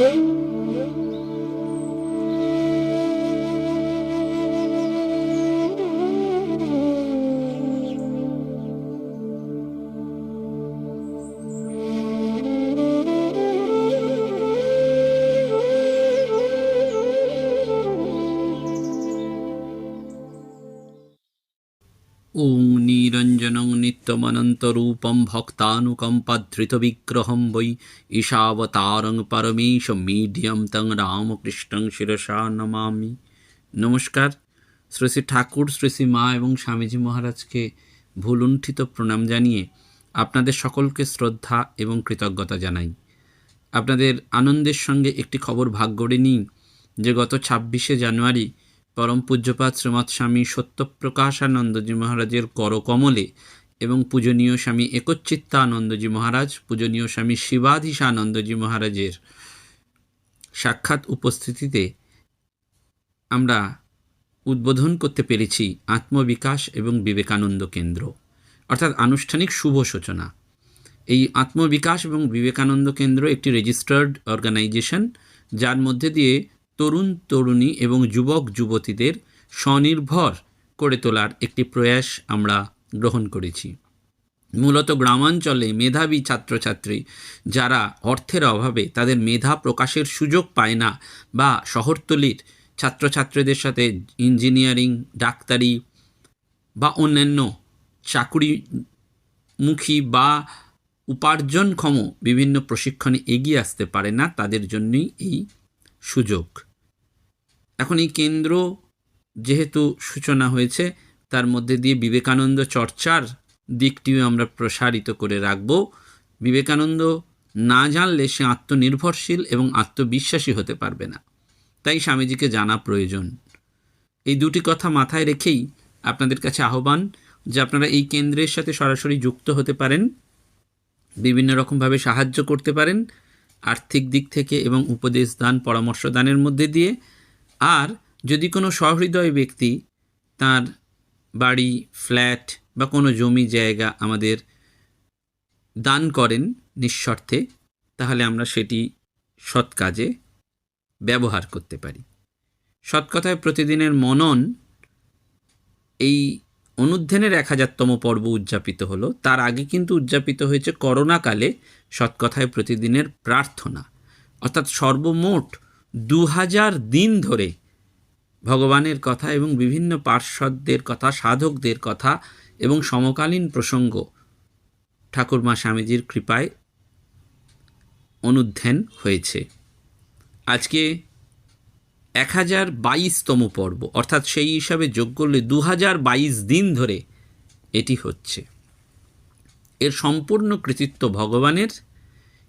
Música চিত্তমনন্তরূপম ভক্তানুকম্পাধৃতবিগ্রহম বৈ ঈশাবতারং পরমেশ মিডিয়াম তং রামকৃষ্ণং শিরসা নমামি নমস্কার শ্রী শ্রী ঠাকুর শ্রী শ্রী মা এবং স্বামীজি মহারাজকে ভুলুণ্ঠিত প্রণাম জানিয়ে আপনাদের সকলকে শ্রদ্ধা এবং কৃতজ্ঞতা জানাই। আপনাদের আনন্দের সঙ্গে একটি খবর ভাগ গড়ে নিই যে গত ছাব্বিশে জানুয়ারি পরম পূজ্যপাত শ্রীমৎ স্বামী সত্যপ্রকাশানন্দজি মহারাজের করকমলে এবং পূজনীয় স্বামী একচ্চিত্তানন্দজি মহারাজ, পূজনীয় স্বামী শিবাধীশানন্দজি মহারাজের সাক্ষাৎ উপস্থিতিতে আমরা উদ্বোধন করতে পেরেছি আত্মবিকাশ এবং বিবেকানন্দ কেন্দ্র, অর্থাৎ আনুষ্ঠানিক শুভ সূচনা। এই আত্মবিকাশ এবং বিবেকানন্দ কেন্দ্র একটি রেজিস্টার্ড অর্গানাইজেশন যার মধ্যে দিয়ে তরুণ, তরুণী এবং যুবক, যুবতীদের স্বনির্ভর করে তোলার একটি প্রয়াস আমরা গ্রহণ করেছি। মূলত গ্রামাঞ্চলে মেধাবী ছাত্রছাত্রী যারা অর্থের অভাবে তাদের মেধা প্রকাশের সুযোগ পায় না বা শহরতলির ছাত্রছাত্রীদের সাথে ইঞ্জিনিয়ারিং, ডাক্তারি বা অন্যান্য চাকুরিমুখী বা উপার্জনক্ষম বিভিন্ন প্রশিক্ষণে এগিয়ে আসতে পারে না, তাদের জন্যই এই সুযোগ। এখন এই কেন্দ্র যেহেতু সূচনা হয়েছে তার মধ্যে দিয়ে বিবেকানন্দ চর্চার দিকটিও আমরা প্রসারিত করে রাখব। বিবেকানন্দ না জানলে সে আত্মনির্ভরশীল এবং আত্মবিশ্বাসী হতে পারবে না। তাই স্বামীজিকে জানা প্রয়োজন। এই দুটি কথা মাথায় রেখেই আপনাদের কাছে আহ্বান যে আপনারা এই কেন্দ্রের সাথে সরাসরি যুক্ত হতে পারেন, বিভিন্ন রকমভাবে সাহায্য করতে পারেন, আর্থিক দিক থেকে এবং উপদেশ দান, পরামর্শ দানের মধ্যে দিয়ে। আর যদি কোনো সহৃদয় ব্যক্তি তার বাড়ি, ফ্ল্যাট বা কোনো জমি জায়গা আমাদের দান করেন নিঃস্বার্থে তাহলে আমরা সেটি সৎ কাজে ব্যবহার করতে পারি। সৎ কথায় প্রতিদিনের মনন এই অনুধ্যানের এক হাজারতম পর্ব উদযাপিত হলো। তার আগে কিন্তু উদযাপিত হয়েছে করোনাকালে সৎকথায় প্রতিদিনের প্রার্থনা। অর্থাৎ সর্বমোট দু হাজার দিন ধরে ভগবানের কথা এবং বিভিন্ন পার্শ্বদের কথা, সাধকদের কথা এবং সমকালীন প্রসঙ্গ। ঠাকুরমা স্বামীজির কৃপায় অনুধ্যান হয়েছে। আজকে এক হাজার বাইশতম পর্ব, অর্থাৎ সেই হিসাবে যোগ করলে দু হাজার বাইশ দিন ধরে এটি হচ্ছে। এর সম্পূর্ণ কৃতিত্ব ভগবানের,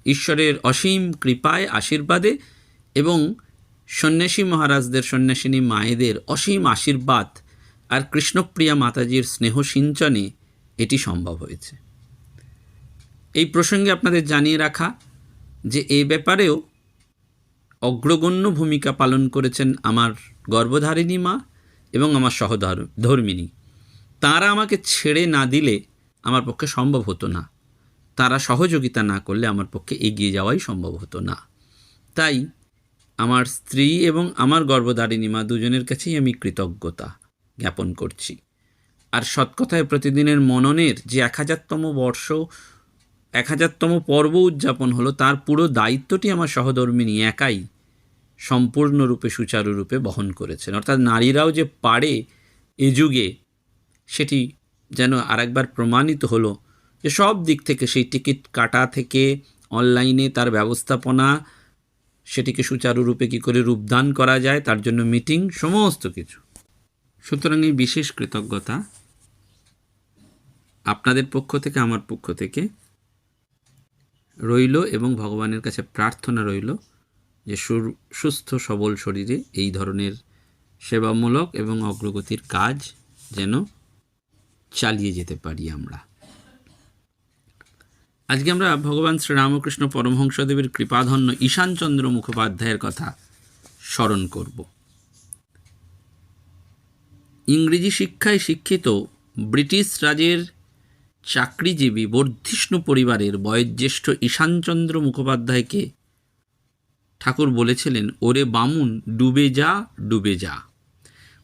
ঈশ্বরের অসীম কৃপায়, আশীর্বাদে এবং সন্ন্যাসী মহারাজদের সন্ন্যাসিনী মায়েদের অসীম আশীর্বাদ আর কৃষ্ণপ্রিয়া মাতাজির স্নেহ সিঞ্চনে এটি সম্ভব হয়েছে। এই প্রসঙ্গে আপনাদের জানিয়ে রাখা যে এ ব্যাপারেও অগ্রগণ্য ভূমিকা পালন করেছেন আমার গর্ভধারিণী মা এবং আমার সহধর ধর্মিনী তাঁরা আমাকে ছেড়ে না দিলে আমার পক্ষে সম্ভব হতো না। তারা সহযোগিতা না করলে আমার পক্ষে এগিয়ে যাওয়াই সম্ভব হতো না। তাই আমার স্ত্রী এবং আমার গর্ভধারিণী মা দুজনের কাছেই আমি কৃতজ্ঞতা জ্ঞাপন করছি। আর সৎকথায় প্রতিদিনের মননের যে এক হাজারতম বর্ষ এক হাজারতম পর্ব উদযাপন হলো, তার পুরো দায়িত্বটি আমার সহধর্মিনী একাই সম্পূর্ণরূপে, সুচারুরূপে বহন করেছেন। অর্থাৎ নারীরাও যে পারে এ যুগে, সেটি যেন আরেকবার প্রমাণিত হলো যে সব দিক থেকে সেই টিকিট কাটা থেকে, অনলাইনে তার ব্যবস্থাপনা সেটিকে সুচারুরূপে কী করে রূপদান করা যায়, তার জন্য মিটিং, সমস্ত কিছু। সুতরাং এই বিশেষ কৃতজ্ঞতা আপনাদের পক্ষ থেকে, আমার পক্ষ থেকে রইল এবং ভগবানের কাছে প্রার্থনা রইল যে সুস্থ, সবল শরীরে এই ধরনের সেবামূলক এবং অগ্রগতির কাজ যেন চালিয়ে যেতে পারি আমরা। আজকে আমরা ভগবান শ্রীরামকৃষ্ণ পরমহংসদেবের কৃপাধন্য ঈশানচন্দ্র মুখোপাধ্যায়ের কথা স্মরণ করব। ইংরেজি শিক্ষায় শিক্ষিত ব্রিটিশ রাজের চাকরিজীবী বর্ধিষ্ণু পরিবারের বয়োজ্যেষ্ঠ ঈশানচন্দ্র মুখোপাধ্যায়কে ঠাকুর বলেছিলেন, ওরে বামুন, ডুবে যা ডুবে যা।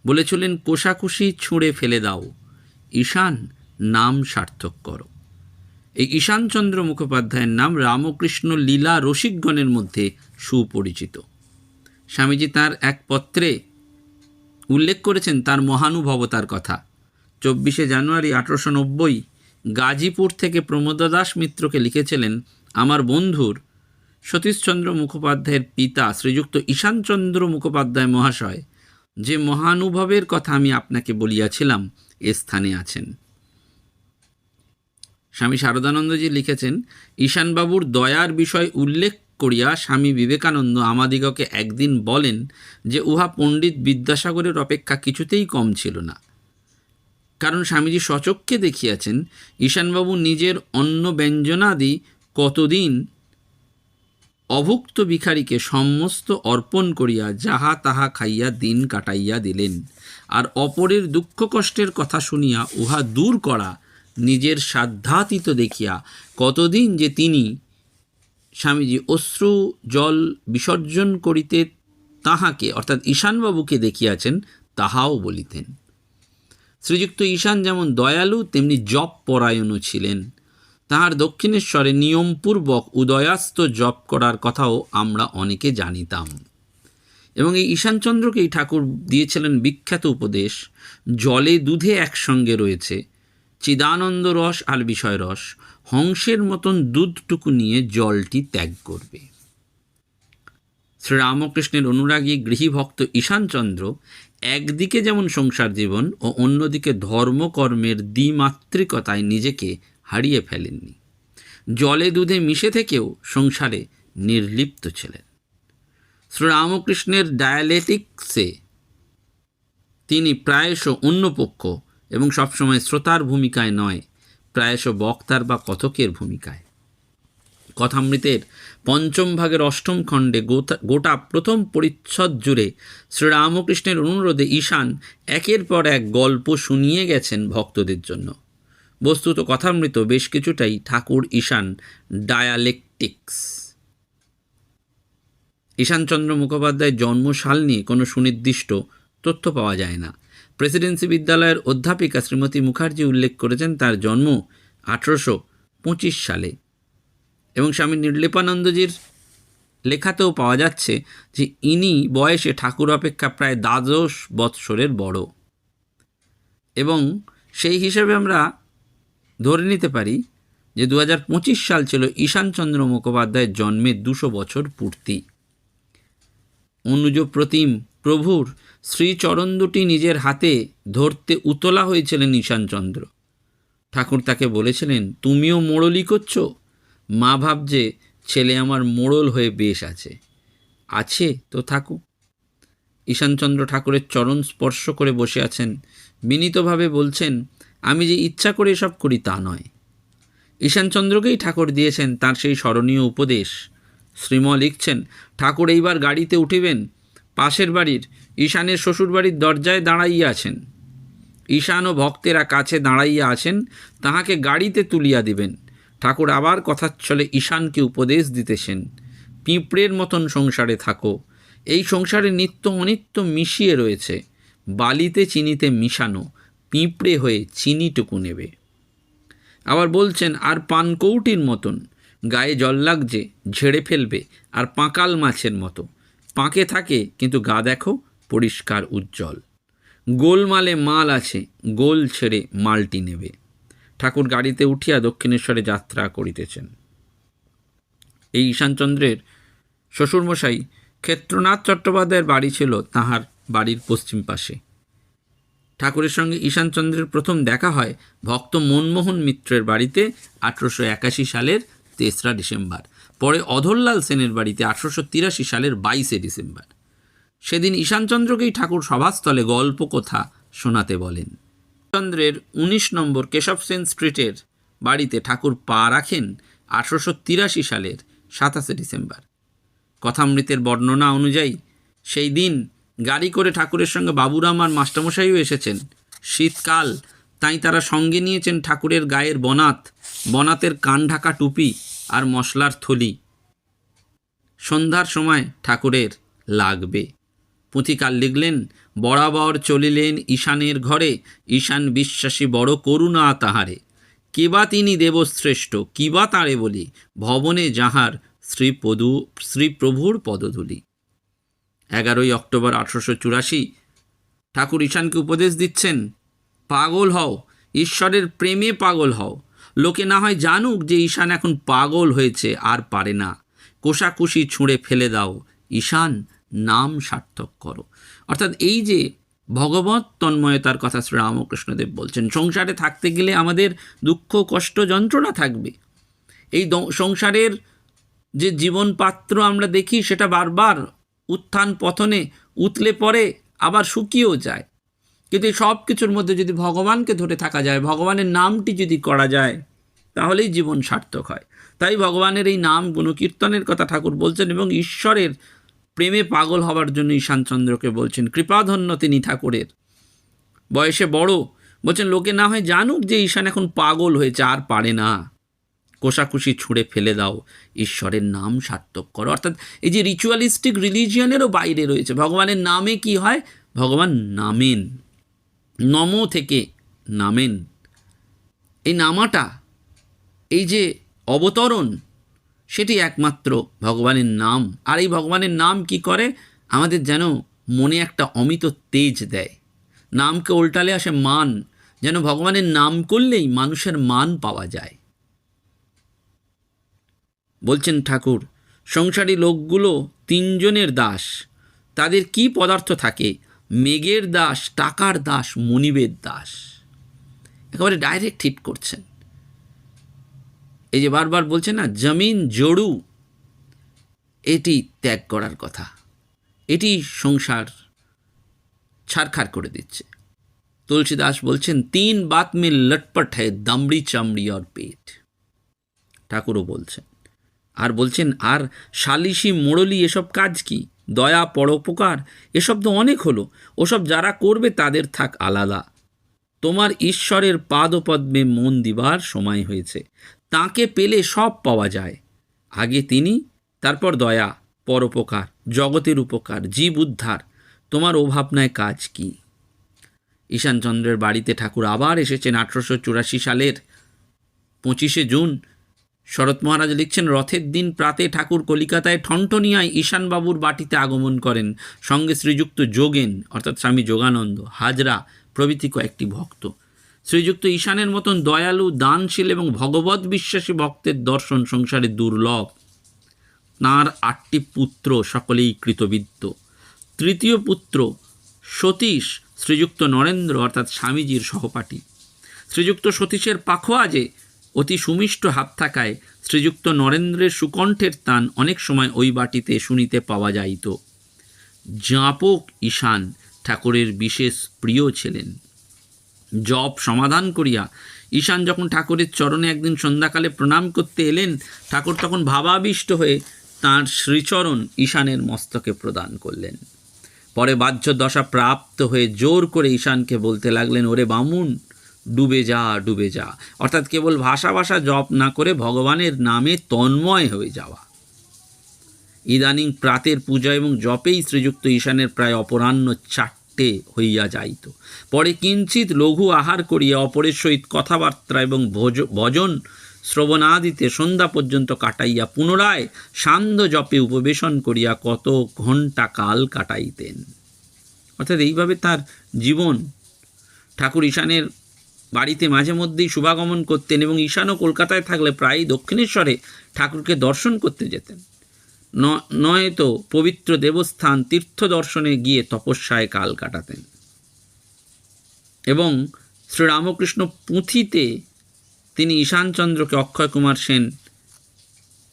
বলেছিলেন, কোষাকুষি ছুঁড়ে ফেলে দাও। ঈশান, নাম সার্থক করো। এই ঈশানচন্দ্র মুখোপাধ্যায়ের নাম রামকৃষ্ণ লীলা রসিকগণের মধ্যে সুপরিচিত। স্বামীজি তার এক পত্রে উল্লেখ করেছেন তার মহানুভবতার কথা। চব্বিশে জানুয়ারি আঠারোশো নব্বই গাজীপুর থেকে প্রমোদ দাস মিত্রকে লিখেছিলেন, আমার বন্ধুর সতীশচন্দ্র মুখোপাধ্যায়ের পিতা শ্রীযুক্ত ঈশানচন্দ্র মুখোপাধ্যায় মহাশয়, যে মহানুভবের কথা আমি আপনাকে বলিয়াছিলাম, এ স্থানে আছেন। স্বামী শারদানন্দজি লিখেছেন, ঈশানবাবুর দয়ার বিষয় উল্লেখ করিয়া স্বামী বিবেকানন্দ আমাদিগকে একদিন বলেন যে উহা পণ্ডিত বিদ্যাসাগরের অপেক্ষা কিছুতেই কম ছিল না। কারণ স্বামীজি সচক্ষে দেখিয়াছেন, ঈশানবাবু নিজের অন্ন ব্যঞ্জনাদি কতদিন অভুক্ত ভিখারিকে সমস্ত অর্পণ করিয়া যাহা তাহা খাইয়া দিন কাটাইয়া দিলেন। আর অপরের দুঃখ কষ্টের কথা শুনিয়া উহা দূর করা নিজের সাধ্যাতীত দেখিয়া কতদিন যে তিনি স্বামীজি অশ্রু, জল বিসর্জন করিতে তাহাকে, অর্থাৎ ঈশানবাবুকে দেখিয়াছেন, তাহাও বলিতেন। শ্রীযুক্ত ঈশান যেমন দয়ালু, তেমনি জপ পরায়ণও ছিলেন। তাহার দক্ষিণেশ্বরে নিয়মপূর্বক উদয়াস্ত জপ করার কথাও আমরা অনেকে জানিতাম। এবং এই ঈশানচন্দ্রকেই ঠাকুর দিয়েছিলেন বিখ্যাত উপদেশ, জলে দুধে একসঙ্গে রয়েছে। চিদানন্দ রস আর বিষয় রস হংসের মতন দুধটুকু নিয়ে জলটি ত্যাগ করবে। শ্রীরামকৃষ্ণের অনুরাগী গৃহীভক্ত ঈশানচন্দ্র একদিকে যেমন সংসার জীবন ও অন্যদিকে ধর্মকর্মের দ্বিমাত্রিকতায় নিজেকে হারিয়ে ফেলেননি। জলে দুধে মিশে থেকেও সংসারে নির্লিপ্ত ছিলেন। শ্রীরামকৃষ্ণের ডায়ালেটিক্সে তিনি প্রায়শ অন্যপক্ষ এবং সবসময় শ্রোতার ভূমিকায় নয়, প্রায়শ বক্তার বা কথকের ভূমিকায়। কথামৃতের পঞ্চম ভাগের অষ্টম খণ্ডে গোটা গোটা প্রথম পরিচ্ছদ জুড়ে শ্রীরামকৃষ্ণের অনুরোধে ঈশান একের পর এক গল্প শুনিয়ে গেছেন ভক্তদের জন্য। বস্তুত কথামৃত বেশ কিছুটাই ঠাকুর ঈশান ডায়ালেকটিক্স। ঈশানচন্দ্র মুখোপাধ্যায়ের জন্মসাল নিয়ে কোনো সুনির্দিষ্ট তথ্য পাওয়া যায় না। প্রেসিডেন্সি বিদ্যালয়ের অধ্যাপিকা শ্রীমতী মুখার্জি উল্লেখ করেছেন, তার জন্ম আঠেরোশো পঁচিশ সালে। এবং স্বামী নির্লেপানন্দজির লেখাতেও পাওয়া যাচ্ছে যে, ইনি বয়সে ঠাকুর অপেক্ষা প্রায় দ্বাদশ বৎসরের বড়। এবং সেই হিসেবে আমরা ধরে নিতে পারি যে দু হাজার পঁচিশ সাল ছিল ঈশানচন্দ্র মুখোপাধ্যায়ের জন্মের দুশো বছর পূর্তি। অনুজ প্রতিম প্রভুর শ্রীচরণ দুটি নিজের হাতে ধরতে উতলা হয়েছিলেন ঈশানচন্দ্র। ঠাকুর তাকে বলেছিলেন, তুমিও মোড়লি করছ? মা ভাবছে ছেলে আমার মোড়ল হয়ে বেশ আছে। আছে তো থাকুক ঈশানচন্দ্র ঠাকুরের চরণ স্পর্শ করে বসে আছেন। বিনীতভাবে বলছেন, আমি যে ইচ্ছা করে এসব করি তা নয়। ঈশানচন্দ্রকেই ঠাকুর দিয়েছেন তার সেই স্মরণীয় উপদেশ। শ্রীম লিখছেন, ঠাকুর এইবার গাড়িতে উঠিবেন, পাশের বাড়ির, ঈশানের শ্বশুরবাড়ির দরজায় দাঁড়াইয়া আছেন। ঈশান ও ভক্তেরা কাছে দাঁড়াইয়া আছেন, তাহাকে গাড়িতে তুলিয়া দিবেন। ঠাকুর আবার কথার ছলে ঈশানকে উপদেশ দিতেছেন, পিঁপড়ের মতন সংসারে থাকো। এই সংসারে নিত্য অনিত্য মিশিয়ে রয়েছে, বালিতে চিনিতে মিশানো, পিঁপড়ে হয়ে চিনিটুকু নেবে। আবার বলছেন, আর পানকৌটির মতন গায়ে জল লাগছে, ঝেড়ে ফেলবে, আর পাঁকাল মাছের মতো। পাঁকে থাকে, কিন্তু গা দেখো পরিষ্কার উজ্জ্বল। গোলমালে মাল আছে, গোল ছেড়ে মালটি নেবে। ঠাকুর গাড়িতে উঠিয়া দক্ষিণেশ্বরে যাত্রা করিতেছেন। এই ঈশানচন্দ্রের শ্বশুরমশাই ক্ষেত্রনাথ চট্টোপাধ্যায়ের বাড়ি ছিল তাহার বাড়ির পশ্চিম পাশে। ঠাকুরের সঙ্গে ঈশানচন্দ্রের প্রথম দেখা হয় ভক্ত মনমোহন মিত্রের বাড়িতে আঠেরোশো একাশি সালের তেসরা ডিসেম্বর, পরে অধরলাল সেনের বাড়িতে আঠেরোশো তিরাশি সালের বাইশে ডিসেম্বর। সেদিন ঈশানচন্দ্রকেই ঠাকুর সভাস্থলে গল্প কথা শোনাতে বলেন। চন্দ্রের উনিশ নম্বর কেশব সেন স্ট্রিটের বাড়িতে ঠাকুর পা রাখেন আঠারোশো তিরাশি সালের সাতাশে ডিসেম্বর। কথামৃতের বর্ণনা অনুযায়ী, সেই দিন গাড়ি করে ঠাকুরের সঙ্গে বাবুরাম আর মাস্টারমশাইও এসেছেন। শীতকাল তাই তারা সঙ্গে নিয়েছেন ঠাকুরের গায়ের বনাত, বনাতের কান ঢাকা টুপি আর মশলার থলি। সন্ধ্যার সময় ঠাকুরের লাগবে। পুঁথিকার লিখলেন, বরাবর চলিলেন ঈশানের ঘরে, ঈশান বিশ্বাসী বড় করুণা তাহারে। কিবা তিনি দেবশ্রেষ্ঠ, কিবা তারে বলি, ভবনে যাহার শ্রীপদু, শ্রীপ্রভুর পদধূলি। এগারোই অক্টোবর আঠারোশো চুরাশি, ঠাকুর ঈশানকে উপদেশ দিচ্ছেন পাগল হও, ঈশ্বরের প্রেমে পাগল হও। লোকে না হয় জানুক যে ঈশান এখন পাগল হয়েছে, আর পারে না। কোষাকুষি ছুঁড়ে ফেলে দাও, ঈশান, নাম সার্থক করো। অর্থাৎ এই যে ভগবত তন্ময়তার কথা শ্রী রামকৃষ্ণদেব বলছেন, সংসারে থাকতে গেলে আমাদের দুঃখ, কষ্ট, যন্ত্রণা থাকবে। এই সংসারের যে জীবন পাত্র আমরা দেখি, সেটা বারবার উত্থান পতনে উতলে পড়ে, আবার শুকিয়েও যায়। কিন্তু এই সব কিছুর মধ্যে যদি ভগবানকে ধরে থাকা যায়, ভগবানের নামটি যদি করা যায়, তাহলেই জীবন সার্থক হয়। তাই ভগবানের এই নাম গুণকীর্তনের কথা ঠাকুর বলছেন এবং ঈশ্বরের প্রেমে পাগল হওয়ার জন্য ঈশানচন্দ্রকে বলছেন, কৃপাধন্য তিনি ঠাকুরের। বয়সে বড়, বলছেন, লোকে না হয় জানুক যে ঈশান এখন পাগল হয়েছে, আর পারে না। কোষাকুষি ছুঁড়ে ফেলে দাও, ঈশ্বরের নাম সার্থক করো। অর্থাৎ এই যে রিচুয়ালিস্টিক রিলিজিয়নেরও বাইরে রয়েছে। ভগবানের নামে কি হয়? ভগবান নামেন। নম থেকে নামেন। এই নামাটা, এই যে অবতরণ, সেটি একমাত্র ভগবানের নাম। আর এই ভগবানের নাম কি করে? আমাদের যেন মনে একটা অমিত তেজ দেয়। নামকে উল্টালে আসে মান। যেন ভগবানের নাম করলেই মানুষের মান পাওয়া যায়। বলছেন ঠাকুর, সংসারী লোকগুলো তিনজনের দাস। তাদের কি পদার্থ থাকে? মেঘের দাস, টাকার দাস, মনিবের দাস। একেবারে ডাইরেক্ট হিট করছেন। এই যে বারবার বলছে না, জমিন জড়ু, এটি ত্যাগ করার কথা। এটি সংসার ছাড়খাড় করে দিচ্ছে। তুলসী দাস বলছেন, তিন বাত মে লটপট হ্যায়, দামড়ি চামড়ি আর পেট। ঠাকুরও বলছেন। আর বলছেন, আর সালিশি মোড়লি এসব কাজ কি? দয়া, পরোপকার, এসব তো অনেক হলো। ওসব যারা করবে তাদের থাক আলাদা। তোমার ঈশ্বরের পাদপদ্মে মন দিবার সময় হয়েছে। তাকে পেলে সব পাওয়া যায়। আগে তিনি, তারপর দয়া, পরোপকার, জগতের উপকার, জীব উদ্ধার। তোমার ও ভাবনায় কাজ কি? ঈশানচন্দ্রের বাড়িতে ঠাকুর আবার এসেছেন আঠারোশো চুরাশি সালের পঁচিশে জুন শরৎ মহারাজ লিখছেন, রথের দিন প্রাতে ঠাকুর কলিকাতায় ঠনঠনিয়ায় ঈশানবাবুর বাটিতে আগমন করেন। সঙ্গে শ্রীযুক্ত যোগেন, অর্থাৎ স্বামী যোগানন্দ, হাজরা, প্রভৃতি কয়েকটি ভক্ত। শ্রীযুক্ত ঈশানের মতন দয়ালু, দানশীল এবং ভগবত বিশ্বাসী ভক্তের দর্শন সংসারে দুর্লভ। তাঁর আটটি পুত্র, সকলেই কৃতবিদ্য তৃতীয় পুত্র, সতীশ, শ্রীযুক্ত নরেন্দ্র, অর্থাৎ স্বামীজির সহপাঠী। শ্রীযুক্ত সতীশের পাখোয়া যে অতি সুমিষ্ট হাত থাকায় শ্রীযুক্ত নরেন্দ্রের সুকণ্ঠের তান অনেক সময় ওই বাটিতে শুনিতে পাওয়া যাইত। জাঁপক ঈশান ঠাকুরের বিশেষ প্রিয় ছিলেন। জপ সমাধান করিয়া ঈশান যখন ঠাকুরের চরণে একদিন সন্ধ্যাকালে প্রণাম করতে এলেন, ঠাকুর তখন ভাবাবিষ্ট হয়ে তাঁর শ্রীচরণ ঈশানের মস্তকে প্রদান করলেন। পরে বাহ্য দশা প্রাপ্ত হয়ে জোর করে ঈশানকে বলতে লাগলেন, ওরে বামুন ডুবে যা ডুবে যা। অর্থাৎ কেবল ভাষা ভাষা জপ না করে ভগবানের নামে তন্ময় হয়ে যাওয়া। ইদানিং প্রাতের পূজা এবং জপেই শ্রীযুক্ত ঈশানের প্রায় অপরাহ্ন চারটে হইয়া যাইত। পরে কিঞ্চিত লঘু আহার করিয়া অপরের সহিত কথাবার্তা এবং ভোজ, ভজন, শ্রবণাদিতে সন্ধ্যা পর্যন্ত কাটাইয়া পুনরায় সান্ধ্য জপে উপবেশন করিয়া কত ঘণ্টা কাল কাটাইতেন। অর্থাৎ এইভাবে তার জীবন। ঠাকুর ঈশানের বাড়িতে মাঝে মধ্যেই শুভাগমন করতেন এবং ঈশানও কলকাতায় থাকলে প্রায়ই দক্ষিণেশ্বরে ঠাকুরকে দর্শন করতে যেতেন। নয়তো পবিত্র দেবস্থান তীর্থ দর্শনে গিয়ে তপস্যায় কাল কাটাতেন। এবং শ্রীরামকৃষ্ণ পুঁথিতে তিনি ঈশানচন্দ্রকে অক্ষয় কুমার সেন,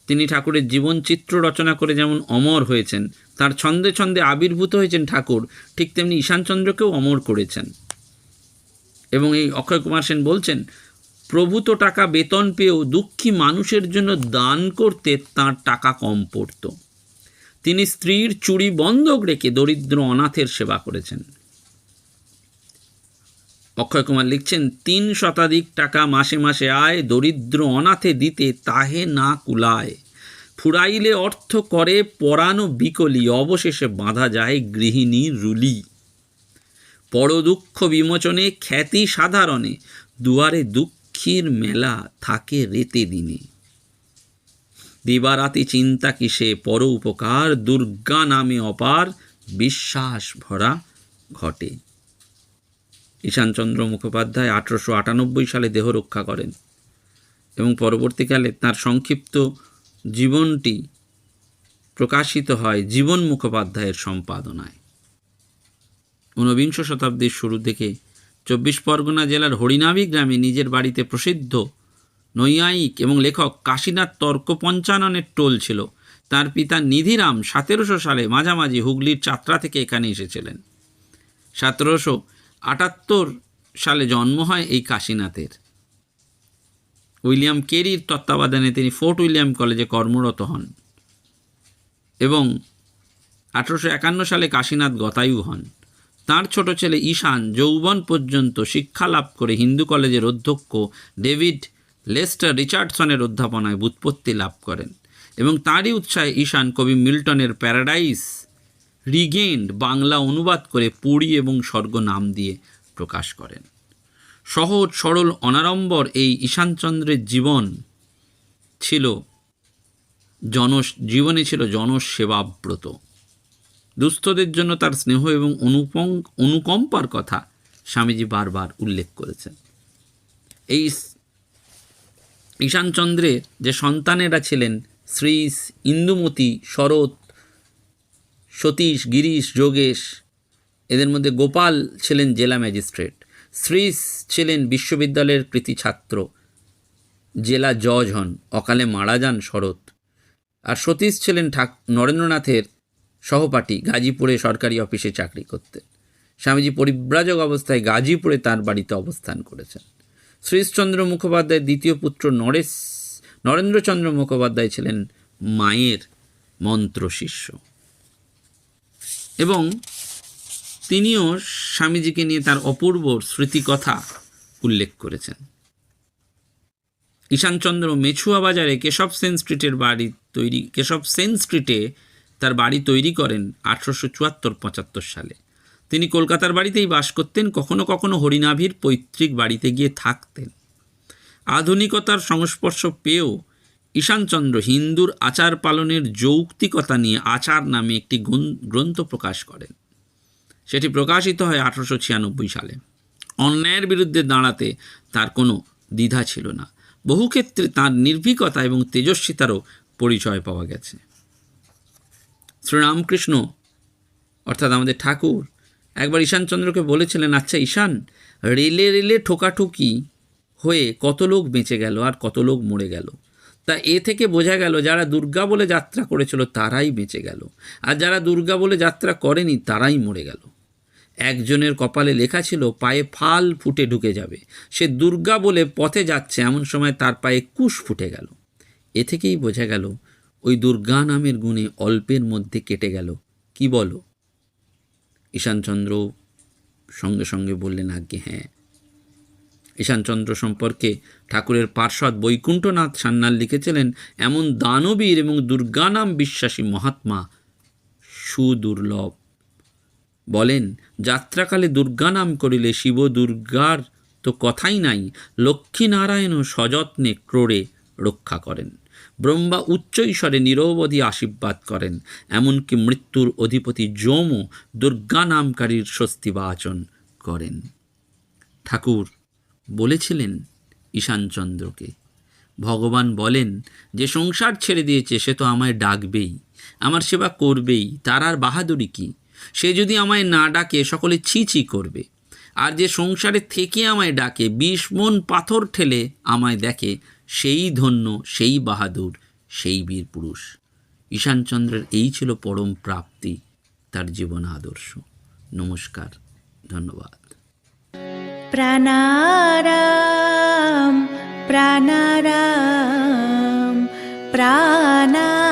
তিনি ঠাকুরের জীবন চিত্র রচনা করে যেমন অমর হয়েছেন, তার ছন্দে ছন্দে আবির্ভূত হয়েছেন ঠাকুর, ঠিক তেমনি ঈশানচন্দ্রকেও অমর করেছেন। এবং এই অক্ষয় কুমার সেন বলছেন, প্রভূত টাকা বেতন পেয়েও দুঃখী মানুষের জন্য দান করতে তার টাকা কম পড়ত। তিনি স্ত্রীর চুরি বন্ধক রেখে দরিদ্র অনাথের সেবা করেছেন। অক্ষয় কুমার লিখছেন, তিন শতাধিক টাকা মাসে মাসে আয়, দরিদ্র অনাথে দিতে তাহে না কুলায়। ফুরাইলে অর্থ করে, পরানো বিকলি, অবশেষে বাঁধা যায় গৃহিণী রুলি। পরদুঃখ বিমোচনে, খ্যাতি সাধারণে, দুয়ারে দুঃখীর মেলা থাকে রেতে দিনে। দিবারাতি চিন্তা কিসে পর উপকার দুর্গা নামে অপার, বিশ্বাস ভরা ঘটে। ঈশানচন্দ্র মুখোপাধ্যায় আঠারোশো আটানব্বই সালে দেহ রক্ষা করেন এবং পরবর্তীকালে তার সংক্ষিপ্ত জীবনটি প্রকাশিত হয় জীবন মুখোপাধ্যায়ের সম্পাদনায়। ঊনবিংশ শতাব্দীর শুরু থেকে চব্বিশ পরগনা জেলার হরিনাভি গ্রামে নিজের বাড়িতে প্রসিদ্ধ নৈয়ায়িক এবং লেখক কাশীনাথ তর্ক পঞ্চাননের টোল ছিল। তার পিতা নিধিরাম সতেরোশো সালে মাঝামাঝি হুগলির চাত্রা থেকে এখানে এসেছিলেন। সতেরোশো আটাত্তর সালে জন্ম হয় এই কাশীনাথের। উইলিয়াম কেরির তত্ত্বাবধানে তিনি ফোর্ট উইলিয়াম কলেজে কর্মরত হন এবং আঠেরোশো একান্ন সালে কাশীনাথ গতায়ু হন। তার ছোট ছেলে ঈশান যৌবন পর্যন্ত শিক্ষা লাভ করে হিন্দু কলেজের অধ্যক্ষ ডেভিড লেস্টার রিচার্ডসনের অধ্যাপনায় বুৎপত্তি লাভ করেন এবং তারই উৎসাহে ঈশান কবি মিল্টনের প্যারাডাইস, রিগেন্ড, বাংলা অনুবাদ করে পুরী এবং স্বর্গ নাম দিয়ে প্রকাশ করেন। সহজ, সরল, অনাড়ম্বর এই ঈশানচন্দ্রের জীবন ছিল জন জীবনে ছিল জনসেবাব্রত। দুস্থদের জন্য তার স্নেহ এবং অনুপং অনুকম্পার কথা স্বামীজি বারবার উল্লেখ করেছেন। এই ঈশানচন্দ্রের যে সন্তানেরা ছিলেন শ্রীশ ইন্দুমতি, শরৎ, সতীশ, গিরিশ, যোগেশ, এদের মধ্যে গোপাল ছিলেন জেলা ম্যাজিস্ট্রেট। শ্রীশ ছিলেন বিশ্ববিদ্যালয়ের কৃতি ছাত্র, জেলা জজ হন, অকালে মারা যান শরৎ। আর সতীশ ছিলেন ঠাক, নরেন্দ্রনাথের সহপাঠী গাজীপুরে সরকারি অফিসে চাকরি করতেন। স্বামীজি পরিব্রাজক অবস্থায় গাজীপুরে তার বাড়িতে অবস্থান করেছেন। শ্রীশচন্দ্র মুখোপাধ্যায়ের দ্বিতীয় পুত্র নরেশ, নরেন্দ্রচন্দ্র মুখোপাধ্যায় ছিলেন মায়ের মন্ত্র শিষ্য। এবং তিনিও স্বামীজিকে নিয়ে তার অপূর্ব স্মৃতিকথা উল্লেখ করেছেন। ঈশানচন্দ্র মেছুয়া বাজারে কেশব সেন স্ট্রিটের বাড়ি তৈরি, কেশব সেন স্ট্রিটে তার বাড়ি তৈরি করেন আঠারোশো চুয়াত্তর পঁচাত্তর সালে। তিনি কলকাতার বাড়িতেই বাস করতেন, কখনো কখনো হরিনাভির পৈতৃক বাড়িতে গিয়ে থাকতেন। আধুনিকতার সংস্পর্শ পেয়েও ঈশানচন্দ্র হিন্দুর আচার পালনের যৌক্তিকতা নিয়ে আচার নামে একটি গ্রন্থ প্রকাশ করেন। সেটি প্রকাশিত হয় আঠারোশো ছিয়ানব্বই সালে। অন্যায়ের বিরুদ্ধে দাঁড়াতে তার কোনো দ্বিধা ছিল না। বহু ক্ষেত্রে তাঁর নির্ভীকতা এবং তেজস্বিতারও পরিচয় পাওয়া গেছে। শ্রীরামকৃষ্ণ, অর্থাৎ আমাদের ঠাকুর, একবার ঈশানচন্দ্রকে বলেছিলেন আচ্ছা ঈশান, রেলে রেলে ঠোকাঠুকি হয়ে কত লোক বেঁচে গেল আর কত লোক মরে গেল? তা এ থেকে বোঝা গেল, যারা দুর্গা বলে যাত্রা করেছিল তারাই বেঁচে গেল, আর যারা দুর্গা বলে যাত্রা করেনি তারাই মরে গেল। একজনের কপালে লেখা ছিল, পায়ে ফাল ফুটে ঢুকে যাবে। সে দুর্গা বলে পথে যাচ্ছে, এমন সময় তার পায়ে কুশ ফুটে গেল। এ থেকেই বোঝা গেল ওই দুর্গা নামের গুণে অল্পের মধ্যে কেটে গেল। কি বলো? ঈশানচন্দ্র সঙ্গে সঙ্গে বললেন, আজ্ঞে হ্যাঁ। ঈশানচন্দ্র সম্পর্কে ঠাকুরের পার্শ্বদ বৈকুণ্ঠনাথ সান্যাল লিখেছিলেন, এমন দানবীর এবং দুর্গা নাম বিশ্বাসী মহাত্মা সুদুর্লভ। বলেন, যাত্রাকালে দুর্গা নাম করিলে শিব দুর্গার তো কথাই নাই, লক্ষ্মীনারায়ণও সযত্নে ক্রোড়ে রক্ষা করেন। ব্রহ্মা উচ্চ ঈশ্বরে নিরবধি আশীর্বাদ করেন। এমনকি মৃত্যুর অধিপতি যমও দুর্গা নামকারীর স্বস্তিবাচন করেন। ঠাকুর বলেছিলেন ঈশানচন্দ্রকে, ভগবান বলেন যে সংসার ছেড়ে দিয়েছে, সে তো আমায় ডাকবেই, আমার সেবা করবেই, তার আর বাহাদুরি কি? সে যদি আমায় না ডাকে, সকলে ছি ছি করবে। আর যে সংসারে থেকে আমায় ডাকে, বিষ, মন, পাথর ঠেলে আমায় দেখে সেই ধন্য, সেই বাহাদুর, সেই বীর পুরুষ। ঈশানচন্দ্রের এই ছিল পরম প্রাপ্তি, তার জীবন আদর্শ। নমস্কার, ধন্যবাদ। প্রাণারাম প্রাণারাম প্রাণারাম।